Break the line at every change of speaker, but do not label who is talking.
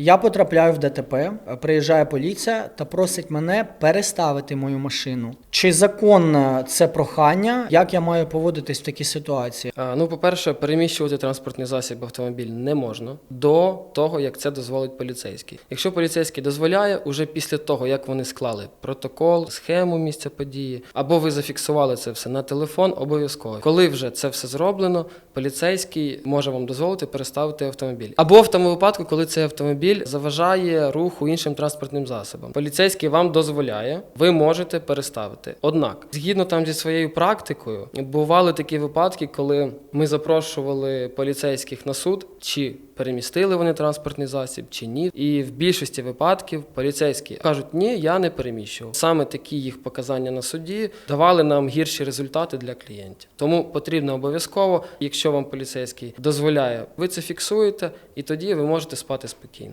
Я потрапляю в ДТП, приїжджає поліція та просить мене переставити мою машину. Чи законне це прохання? Як я маю поводитись в такій ситуації?
А, Ну, по-перше, переміщувати транспортний засіб автомобіль не можна до того, як це дозволить поліцейський. Якщо поліцейський дозволяє, уже після того, як вони склали протокол, схему місця події, або ви зафіксували це все на телефон, обов'язково. Коли вже це все зроблено, поліцейський може вам дозволити переставити автомобіль. Або в тому випадку, коли цей автомобіль заважає руху іншим транспортним засобам. Поліцейський вам дозволяє, ви можете переставити. Однак, згідно там зі своєю практикою, бували такі випадки, коли ми запрошували поліцейських на суд, чи перемістили вони транспортний засіб, чи ні. І в більшості випадків поліцейські кажуть, ні, я не переміщував. Саме такі їх показання на суді давали нам гірші результати для клієнтів. Тому потрібно обов'язково, якщо вам поліцейський дозволяє, ви це фіксуєте, і тоді ви можете спати спокійно.